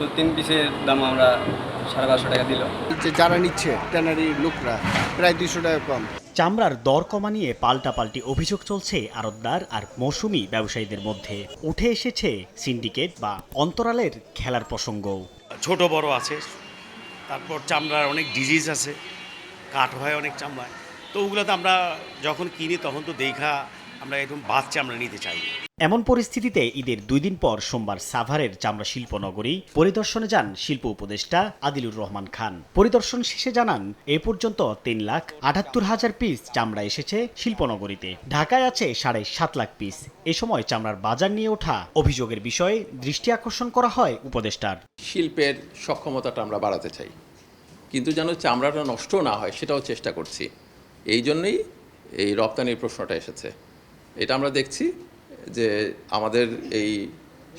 তো তিন পিসের দাম আমরা সাড়ে পাঁচশো টাকা দিল। যে যারা নিচ্ছে ট্যানারি লোকরা প্রায় দুইশো টাকা কম। চামড়ার দর কমা নিয়ে পাল্টাপাল্টি অভিযোগ চলছে আড়তদার আর মৌসুমি ব্যবসায়ীদের মধ্যে। উঠে এসেছে সিন্ডিকেট বা অন্তরালের খেলার প্রসঙ্গও। ছোট বড় আছে তারপর চামড়ার অনেক ডিজিজ আছে কাঠ হয় অনেক চামড়ায়। তো ওগুলোতে আমরা যখন কিনি তখন তো দেখা আমরা একদম বাচ্চা আমরা নিতে চাই। এমন পরিস্থিতিতে ঈদের দুই দিন পর সোমবার সাভারের চামড়া শিল্পনগরী পরিদর্শনে যান শিল্প উপদেষ্টা আদিলুর রহমান খান। পরিদর্শন শেষে জানান এ পর্যন্ত তিন লাখ আটাত্তর হাজার পিস চামড়া এসেছে শিল্পনগরীতে ঢাকায় আছে সাড়ে সাত লাখ পিস। এ সময় চামড়ার বাজার নিয়ে ওঠা অভিযোগের বিষয়ে দৃষ্টি আকর্ষণ করা হয় উপদেষ্টার। শিল্পের সক্ষমতাটা আমরা বাড়াতে চাই। কিন্তু যেন চামড়াটা নষ্ট না হয় সেটাও চেষ্টা করছি। এই জন্যই এই রপ্তানির প্রশ্নটা এসেছে। এটা আমরা দেখছি যে আমাদের এই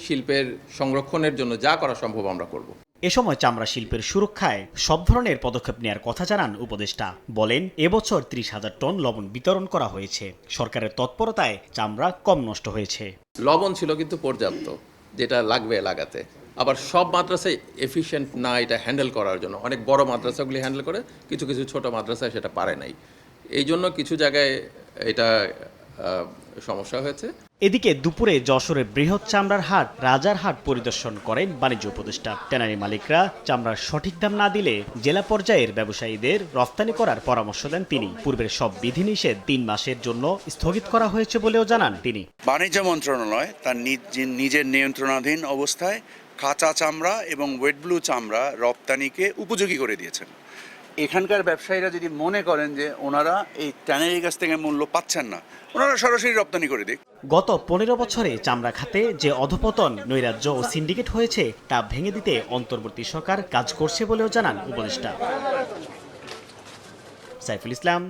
শিল্পের সংরক্ষণের জন্য যা করা সম্ভব আমরা করব। এ সময় চামড়া শিল্পের সুরক্ষায় সব ধরনের পদক্ষেপ নেওয়ার কথা জানান উপদেষ্টা। বলেন এবছর ত্রিশ হাজার টন লবণ বিতরণ করা হয়েছে। সরকারের তৎপরতায় চামড়া কম নষ্ট হয়েছে। লবণ ছিল কিন্তু পর্যাপ্ত যেটা লাগবে লাগাতে। আবার সব মাদ্রাসায় এফিশিয়েন্ট না এটা হ্যান্ডেল করার জন্য। অনেক বড় মাদ্রাসাগুলি হ্যান্ডেল করে কিছু কিছু ছোট মাদ্রাসায় সেটা পারে নাই। এই জন্য কিছু জায়গায় এটা সমস্যা হয়েছে। এদিকে দুপুরে যশোরের বৃহৎ চামড়ার হাট রাজার হাট পরিদর্শন করেন বাণিজ্য উপদেষ্টা। ট্যানারি মালিকরা চামড়ার সঠিক দাম না দিলে জেলা পর্যায়ের ব্যবসায়ীদের রফতানি করার পরামর্শ দেন তিনি। পূর্বের সব বিধিনিষেধ তিন মাসের জন্য স্থগিত করা হয়েছে বলেও জানান তিনি। বাণিজ্য মন্ত্রণালয় তার নিজ- নিজের নিয়ন্ত্রণাধীন অবস্থায় কাঁচা চামড়া এবং ওয়েট ব্লু চামড়া রপ্তানিকে উপযোগী করে দিয়েছেন। এখানকার ব্যবসায়ীরা যদি মনে করেন যে ওনারা এই ট্যানারির কাছ থেকে মূল্য পাচ্ছেন না, ওনারা সরাসরি রপ্তানি করে দিক। গত পনেরো বছরে চামড়া খাতে যে অধপতন, নৈরাজ্য ও সিন্ডিকেট হয়েছে, তা ভেঙে দিতে অন্তর্বর্তী সরকার কাজ করছে বলেও জানান উপদেষ্টা। সাইফুল ইসলাম,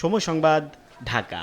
সময় সংবাদ, ঢাকা।